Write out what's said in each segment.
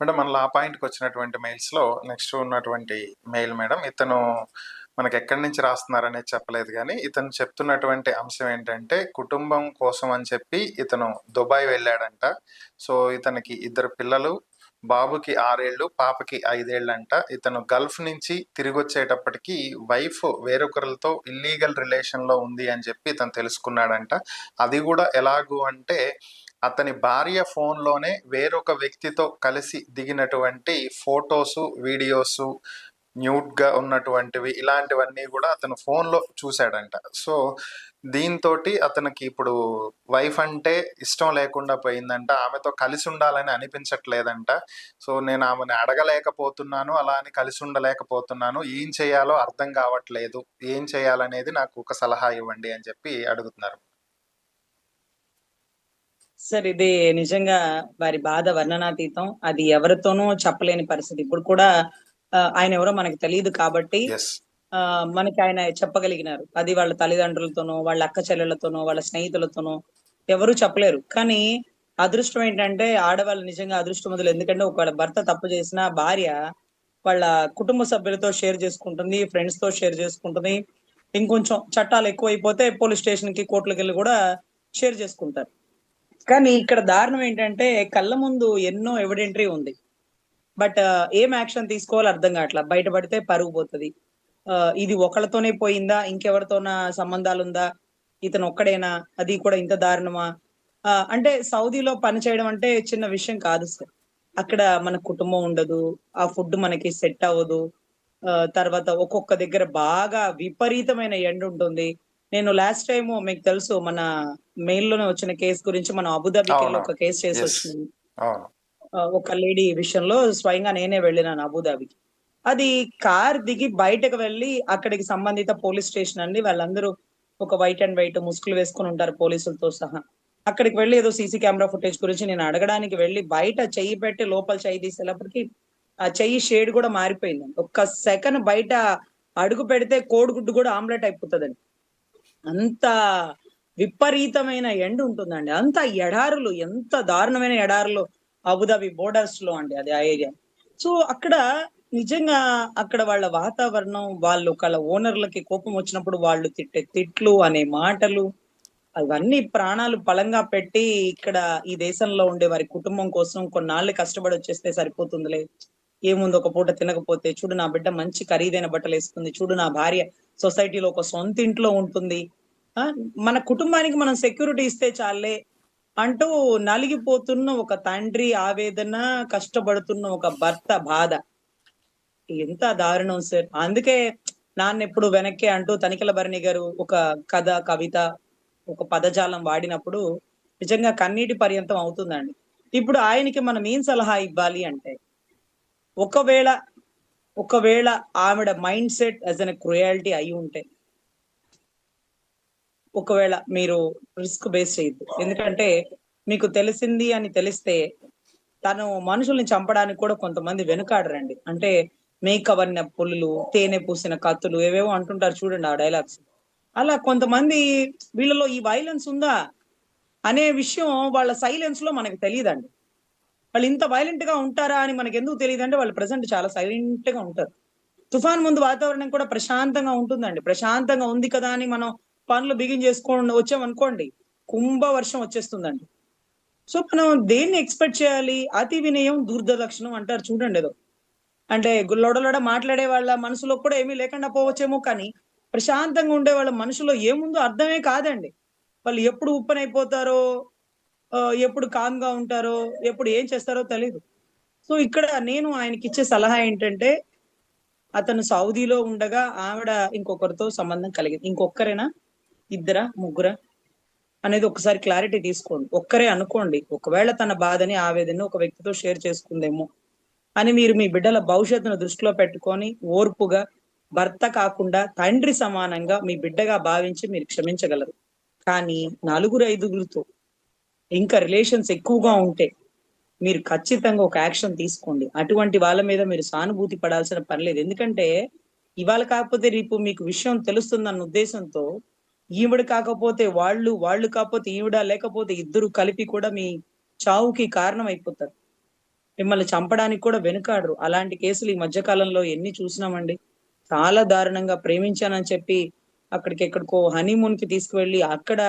Madam మన ఆ పాయింట్కి వచ్చినటువంటి మెయిల్స్లో నెక్స్ట్ ఉన్నటువంటి మెయిల్ మేడం ఇతను మనకు ఎక్కడి నుంచి రాస్తున్నారనేది చెప్పలేదు కానీ ఇతను చెప్తున్నటువంటి అంశం ఏంటంటే కుటుంబం కోసం అని చెప్పి ఇతను దుబాయ్ వెళ్ళాడంట. సో ఇతనికి ఇద్దరు పిల్లలు బాబుకి ఆరేళ్ళు పాపకి ఐదేళ్ళంట. ఇతను గల్ఫ్ నుంచి తిరిగి వచ్చేటప్పటికి వైఫ్ వేరొకరితో ఇల్లీగల్ రిలేషన్లో ఉంది అని చెప్పి ఇతను తెలుసుకున్నాడంట. అది కూడా ఎలాగూ అంటే అతని భార్య ఫోన్లోనే వేరొక వ్యక్తితో కలిసి దిగినటువంటి ఫొటోసు వీడియోసు న్యూట్గా ఉన్నటువంటివి ఇలాంటివన్నీ కూడా అతను ఫోన్లో చూశాడంట. సో దీంతో అతనికి ఇప్పుడు వైఫ్ అంటే ఇష్టం లేకుండా పోయిందంట. ఆమెతో కలిసి ఉండాలని అనిపించట్లేదంట. సో నేను ఆమెను అడగలేకపోతున్నాను అలా అని కలిసి ఉండలేకపోతున్నాను. ఏం చేయాలో అర్థం కావట్లేదు. ఏం చేయాలనేది నాకు ఒక సలహా ఇవ్వండి అని చెప్పి అడుగుతున్నారు. సార్ ఇది నిజంగా వారి బాధ వర్ణనాతీతం. అది ఎవరితోనూ చెప్పలేని పరిస్థితి. ఇప్పుడు కూడా ఆయన ఎవరో మనకు తెలియదు కాబట్టి మనకి ఆయన చెప్పగలిగినారు. అది వాళ్ళ తల్లిదండ్రులతోనో వాళ్ళ అక్క చెల్లెలతోనో వాళ్ళ స్నేహితులతోనో ఎవరు చెప్పలేరు. కానీ అదృష్టం ఏంటంటే ఆడవాళ్ళు నిజంగా అదృష్టవంతులు. ఎందుకంటే ఒకవేళ భర్త తప్పు చేసిన భార్య వాళ్ళ కుటుంబ సభ్యులతో షేర్ చేసుకుంటుంది ఫ్రెండ్స్తో షేర్ చేసుకుంటుంది. ఇంకొంచెం చట్టాలు ఎక్కువైపోతే పోలీస్ స్టేషన్కి కోర్టులకు వెళ్ళి కూడా షేర్ చేసుకుంటారు. కానీ ఇక్కడ దారుణం ఏంటంటే కళ్ళ ముందు ఎన్నో ఎవిడెంటరీ ఉంది. బట్ uh, ఏం యాక్షన్ తీసుకోవాలో అర్థం కావట్లా. బయటపడితే పరుగు పోతుంది. Uh, ఇది ఒకళ్ళతోనే పోయిందా? ఇంకెవరితోనా సంబంధాలు ఉందా ఇతను ఒక్కడేనా? అది కూడా ఇంత దారుణమా? Uh, అంటే సౌదీలో పని చేయడం అంటే చిన్న విషయం కాదు సార్. అక్కడ మన కుటుంబం ఉండదు. ఆ ఫుడ్ మనకి సెట్ అవ్వదు. తర్వాత ఒక్కొక్క దగ్గర బాగా విపరీతమైన ఎండ ఉంటుంది నేను లాస్ట్ టైం మీకు తెలుసు మన మెయిల్లోనే వచ్చిన కేసు గురించి మనం అబుదాబికి ఒక కేసు చేసి. వచ్చింది. ఒక లేడీ విషయంలో స్వయంగా నేనే వెళ్ళినాను అబుదాబికి అది కార్ దిగి బయటకు వెళ్ళి అక్కడికి సంబంధిత పోలీస్ స్టేషన్ అండి. వాళ్ళందరూ ఒక వైట్ అండ్ వైట్ ముసుగులు వేసుకుని ఉంటారు పోలీసులతో సహా. అక్కడికి వెళ్ళి ఏదో సీసీ కెమెరా ఫుటేజ్ గురించి నేను అడగడానికి వెళ్ళి బయట చెయ్యి పెట్టి లోపల చెయ్యి తీసేటప్పటికి ఆ చెయ్యి షేడ్ కూడా మారిపోయింది ఒక్క సెకండ్ బయట అడుగు పెడితే కోడిగుడ్డు కూడా ఆమ్లెట్ అయిపోతుందండి. అంత విపరీతమైన ఎండ్ ఉంటుందండి. అంత ఎడారులు ఎంత దారుణమైన ఎడారులు అబుదాబి బోర్డర్స్లో అండి అది ఆ ఏరియా. సో అక్కడ నిజంగా అక్కడ వాళ్ళ వాతావరణం వాళ్ళు వాళ్ళ ఓనర్లకి కోపం వచ్చినప్పుడు వాళ్ళు తిట్టే తిట్లు అనే మాటలు అవన్నీ ప్రాణాలు బలంగా పెట్టి ఇక్కడ ఈ దేశంలో ఉండే వారి కుటుంబం కోసం కొన్నాళ్ళు కష్టపడి వచ్చేస్తే సరిపోతుందిలే. ఏముంది ఒక పూట తినకపోతే చూడు నా బిడ్డ మంచి ఖరీదైన బట్టలు వేసుకుంది చూడు నా భార్య సొసైటీలో ఒక సొంత ఇంట్లో ఉంటుంది. ఆ మన కుటుంబానికి మనం సెక్యూరిటీ ఇస్తే చాలే అంటూ నలిగిపోతున్న ఒక తండ్రి ఆవేదన కష్టపడుతున్న ఒక భర్త బాధ. ఎంత దారుణం సార్. అందుకే నాన్న ఎప్పుడు వెనక్కి అంటూ తనిఖీల భరణి గారు ఒక కథ కవిత ఒక పదజాలం వాడినప్పుడు నిజంగా కన్నీటి పర్యంతం అవుతుందండి. ఇప్పుడు ఆయనకి మనం ఏం సలహా ఇవ్వాలి అంటే ఒకవేళ ఒకవేళ ఆవిడ mindset as an cruelty అయి ఉంటే ఒకవేళ మీరు రిస్క్ బేస్ చేయొద్దు. ఎందుకంటే మీకు తెలిసింది అని తెలిస్తే తను మనుషుల్ని చంపడానికి కూడా కొంతమంది వెనుకాడరండి. అంటే మేకవన్న పులులు తేనె పూసిన కత్తులు ఏవేవో అంటుంటారు చూడండి ఆ డైలాగ్స్ అలా కొంతమంది వీళ్ళలో ఈ వైలెన్స్ ఉందా అనే విషయం వాళ్ళ సైలెన్స్లో మనకు తెలియదండి. వాళ్ళు ఇంత వైలెంట్గా ఉంటారా అని మనకి ఎందుకు తెలియదు అంటే వాళ్ళు ప్రజెంట్ చాలా సైలెంట్గా ఉంటారు. తుఫాన్ ముందు వాతావరణం కూడా ప్రశాంతంగా ఉంటుందండి. ప్రశాంతంగా ఉంది కదా అని మనం పనులు బిగిన్ చేసుకోండి వచ్చామనుకోండి కుంభ వర్షం వచ్చేస్తుందండి. సో మనం దేన్ని ఎక్స్పెక్ట్ చేయాలి? అతి వినయం దుర్దలక్షణం అంటారు చూడండి ఏదో. అంటే లొడలొడ మాట్లాడే వాళ్ళ మనసులో కూడా ఏమీ లేకుండా పోవచ్చేమో కానీ ప్రశాంతంగా ఉండే వాళ్ళ మనసులో ఏముందో అర్థమే కాదండి. వాళ్ళు ఎప్పుడు ఉప్పనైపోతారో ఎప్పుడు కామ్గా ఉంటారో ఎప్పుడు ఏం చేస్తారో తెలియదు సో ఇక్కడ నేను ఆయనకి ఇచ్చే సలహా ఏంటంటే అతను సౌదీలో ఉండగా ఆవిడ ఇంకొకరితో సంబంధం కలిగింది. ఇంకొకరేనా ఇద్దరా? ముగ్గురా? అనేది ఒకసారి క్లారిటీ తీసుకోండి. ఒక్కరే అనుకోండి ఒకవేళ తన బాధని ఆవేదన ఒక వ్యక్తితో షేర్ చేసుకుందేమో అని మీరు మీ బిడ్డల భవిష్యత్తును దృష్టిలో పెట్టుకొని ఓర్పుగా భర్త కాకుండా తండ్రి సమానంగా మీ బిడ్డగా భావించి మీరు క్షమించగలరు. కానీ నలుగురు ఐదుగురితో ఇంకా రిలేషన్స్ ఎక్కువగా ఉంటే మీరు ఖచ్చితంగా ఒక యాక్షన్ తీసుకోండి. అటువంటి వాళ్ళ మీద మీరు సానుభూతి పడాల్సిన పని లేదు. ఎందుకంటే ఇవాళ కాకపోతే రేపు మీకు విషయం తెలుస్తుందన్న ఉద్దేశంతో ఈవిడ కాకపోతే వాళ్ళు వాళ్ళు కాకపోతే ఈవిడ లేకపోతే ఇద్దరు కలిపి కూడా మీ చావుకి కారణం అయిపోతారు మిమ్మల్ని చంపడానికి కూడా వెనుకాడరు. అలాంటి కేసులు ఈ మధ్యకాలంలో ఎన్ని చూసినామండి? చాలా దారుణంగా ప్రేమించానని చెప్పి అక్కడికి ఎక్కడికో హనీమూన్కి తీసుకువెళ్ళి అక్కడ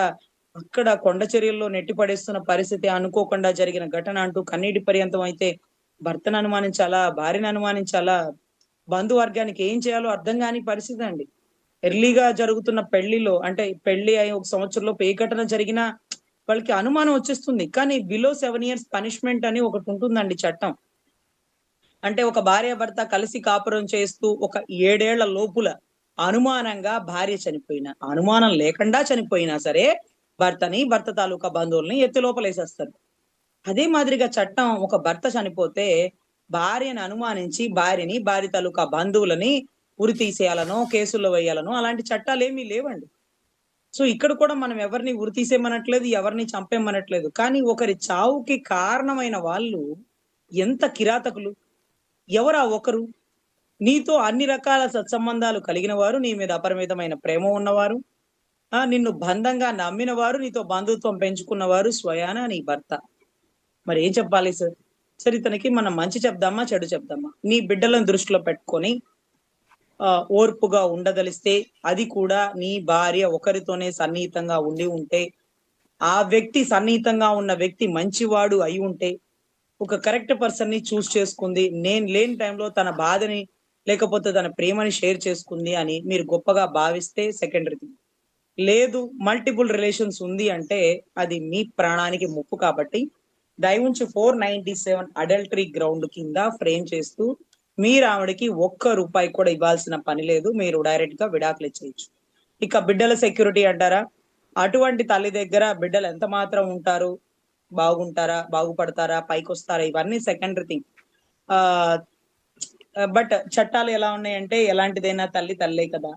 అక్కడ కొండ చర్యల్లో నెట్టి పడేస్తున్న పరిస్థితి అనుకోకుండా జరిగిన ఘటన అంటూ కన్నీటి పర్యంతం అయితే భర్తను అనుమానించాలా భార్యను అనుమానించాలా? బంధువర్గానికి ఏం చేయాలో అర్థం కాని పరిస్థితి అండి. ఎర్లీగా జరుగుతున్న పెళ్ళిలో అంటే పెళ్ళి అయి ఒక సంవత్సరంలో ఏ ఘటన జరిగినా వాళ్ళకి అనుమానం వచ్చేస్తుంది. కానీ బిలో సెవెన్ ఇయర్స్ పనిష్మెంట్ అని ఒకటి ఉంటుందండి చట్టం. అంటే ఒక భార్య భర్త కలిసి కాపురం చేస్తూ ఒక ఏడేళ్ళ లోపుల అనుమానంగా భార్య చనిపోయిన అనుమానం లేకుండా చనిపోయినా సరే భర్తని భర్త తాలూకా బంధువుల్ని ఎత్తి లోపలేసేస్తారు. అదే మాదిరిగా చట్టం ఒక భర్త చనిపోతే భార్యను అనుమానించి భార్యని భార్య తాలూకా బంధువులని ఉరి తీసేయాలనో కేసుల్లో వేయాలనో అలాంటి చట్టాలు ఏమీ లేవండి. సో ఇక్కడ కూడా మనం ఎవరిని ఉరి తీసేయమనట్లేదు ఎవరిని చంపేమనట్లేదు కానీ ఒకరి చావుకి కారణమైన వాళ్ళు ఎంత కిరాతకులు? ఎవరా ఒకరు? నీతో అన్ని రకాల సత్సంబంధాలు కలిగిన వారు నీ మీద అపరిమితమైన ప్రేమ ఉన్నవారు. నిన్ను బంధంగా నమ్మిన వారు నీతో బంధుత్వం పెంచుకున్నవారు స్వయాన నీ భర్త. మరి ఏం చెప్పాలి సార్? సరే ఇతనికి మనం మంచి చెప్దామా చెడు చెప్దామా? నీ బిడ్డలను దృష్టిలో పెట్టుకొని ఓర్పుగా ఉండదలిస్తే అది కూడా నీ భార్య ఒకరితోనే సన్నిహితంగా ఉండి ఉంటే ఆ వ్యక్తి సన్నిహితంగా ఉన్న వ్యక్తి మంచివాడు అయి ఉంటే ఒక కరెక్ట్ పర్సన్ని చూస్ చేసుకుంది నేను లేని టైంలో తన బాధని లేకపోతే తన ప్రేమని షేర్ చేసుకుంది అని మీరు గొప్పగా భావిస్తే సెకండరీ. థింగ్ లేదు మల్టిపుల్ రిలేషన్స్ ఉంది అంటే అది మీ ప్రాణానికి ముప్పు కాబట్టి దయవుంచి four ninety seven adultery ground కింద ఫ్రేమ్ చేస్తూ మీరు ఆవిడకి ఒక్క రూపాయి కూడా ఇవ్వాల్సిన పని లేదు మీరు డైరెక్ట్గా విడాకులు ఇచ్చేయచ్చు. ఇక బిడ్డల సెక్యూరిటీ అంటారా? అటువంటి తల్లి దగ్గర బిడ్డలు ఎంత మాత్రం ఉంటారు? బాగుంటారా? బాగుపడతారా? పైకి వస్తారా ఇవన్నీ సెకండరీ థింగ్ ఆ బట్ చట్టాలు ఎలా ఉన్నాయంటే ఎలాంటిదైనా తల్లి తల్లే కదా.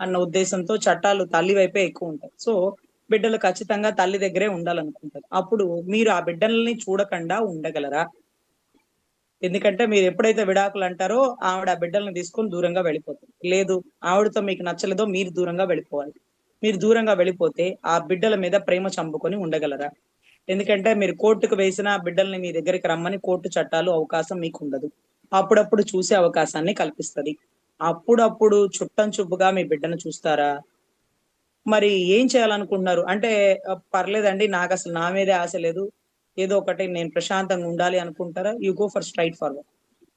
అన్న ఉద్దేశంతో చట్టాలు తల్లి వైపే ఎక్కువ ఉంటాయి. సో బిడ్డలు ఖచ్చితంగా తల్లి దగ్గరే ఉండాలనుకుంటారు. అప్పుడు మీరు ఆ బిడ్డల్ని చూడకుండా ఉండగలరా? ఎందుకంటే మీరు ఎప్పుడైతే విడాకులు అంటారో ఆవిడ ఆ బిడ్డల్ని తీసుకొని దూరంగా వెళ్ళిపోతుంది. లేదు ఆవిడతో మీకు నచ్చలేదో మీరు దూరంగా వెళ్ళిపోవాలి. మీరు దూరంగా వెళ్ళిపోతే ఆ బిడ్డల మీద ప్రేమ చంపుకొని ఉండగలరా? ఎందుకంటే మీరు కోర్టుకు వేసిన బిడ్డల్ని మీ దగ్గరికి రమ్మని కోర్టు చట్టాలు అవకాశం మీకు ఉండదు. అప్పుడప్పుడు చూసే అవకాశాన్ని కల్పిస్తది. అప్పుడప్పుడు చుట్టం చుప్పుగా మీ బిడ్డను చూస్తారా? మరి ఏం చేయాలనుకుంటున్నారు? అంటే పర్లేదండి నాకు అసలు నా మీదే ఆశ లేదు. ఏదో ఒకటి నేను ప్రశాంతంగా ఉండాలి అనుకుంటారా? You go for straightforward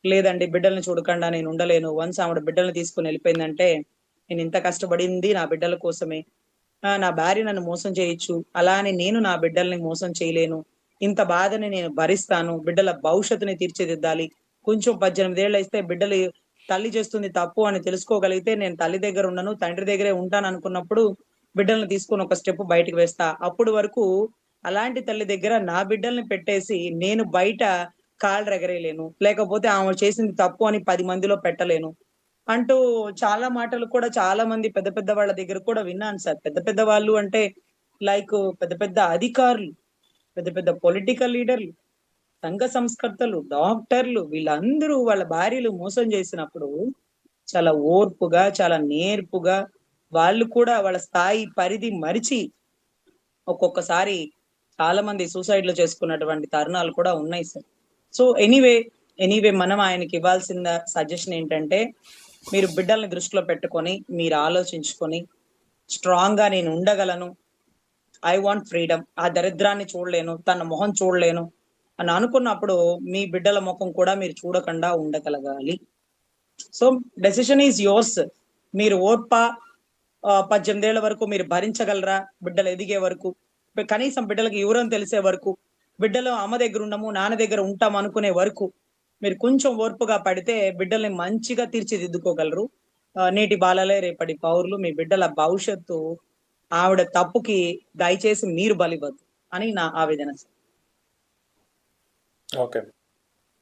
లేదండి బిడ్డల్ని చూడకుండా నేను ఉండలేను. వన్స్ ఆవిడ బిడ్డల్ని తీసుకుని వెళ్ళిపోయిందంటే నేను ఇంత కష్టపడింది నా బిడ్డల కోసమే. ఆ, నా భార్య నన్ను మోసం చేయొచ్చు. అలా అని నేను నా బిడ్డల్ని మోసం చేయలేను. ఇంత బాధని నేను భరిస్తాను. బిడ్డల భవిష్యత్తుని తీర్చిదిద్దాలి. కొంచెం పద్దెనిమిది ఏళ్ళు అయితే బిడ్డలు తల్లి చేస్తుంది తప్పు అని తెలుసుకోగలిగితే నేను తల్లి దగ్గర ఉండను తండ్రి దగ్గరే ఉంటాను అనుకున్నప్పుడు బిడ్డలను తీసుకొని ఒక స్టెప్ బయటకు వేస్తా. అప్పుడు వరకు అలాంటి తల్లి దగ్గర నా బిడ్డల్ని పెట్టేసి నేను బయట కాళ్ళు ఎగరేయలేను లేకపోతే ఆమె చేసింది తప్పు అని పది మందిలో పెట్టలేను. అంటూ చాలా మాటలు కూడా చాలా మంది పెద్ద పెద్ద వాళ్ళ దగ్గర కూడా విన్నాను సార్. పెద్ద పెద్ద వాళ్ళు అంటే లైక్ పెద్ద పెద్ద అధికారులు పెద్ద పెద్ద పొలిటికల్ లీడర్లు సంఘ సంస్కర్తలు డాక్టర్లు వీళ్ళందరూ వాళ్ళ భార్యలు మోసం చేసినప్పుడు చాలా ఓర్పుగా చాలా నేర్పుగా వాళ్ళు కూడా వాళ్ళ స్థాయి పరిధి మరిచి ఒక్కొక్కసారి చాలా మంది సూసైడ్లు చేసుకున్నటువంటి తరుణాలు కూడా ఉన్నాయి సార్. సో ఎనీవే ఎనీవే మనం ఆయనకి ఇవ్వాల్సిన సజెషన్ ఏంటంటే మీరు బిడ్డల్ని దృష్టిలో పెట్టుకొని మీరు ఆలోచించుకొని స్ట్రాంగ్గా నేను ఉండగలను. I want freedom. ఆ దరిద్రాన్ని చూడలేను. తన మొహం చూడలేను. అని అనుకున్నప్పుడు మీ బిడ్డల ముఖం కూడా మీరు చూడకుండా ఉండగలగాలి. సో డెసిషన్ ఈజ్ యోర్స్ మీరు ఓర్ప పద్దెనిమిదేళ్ళ వరకు మీరు భరించగలరా? బిడ్డలు ఎదిగే వరకు. కనీసం బిడ్డలకు వివరం తెలిసే వరకు. బిడ్డలు అమ్మ దగ్గర ఉండము నాన్న దగ్గర ఉంటాం అనుకునే వరకు మీరు కొంచెం ఓర్పుగా పడితే బిడ్డల్ని మంచిగా తీర్చిదిద్దుకోగలరు. నేటి బాలలే రేపటి పౌరులు. మీ బిడ్డల భవిష్యత్తు ఆవిడ తప్పుకి దయచేసి మీరు బలివద్దు అని నా ఆవేదన Okay.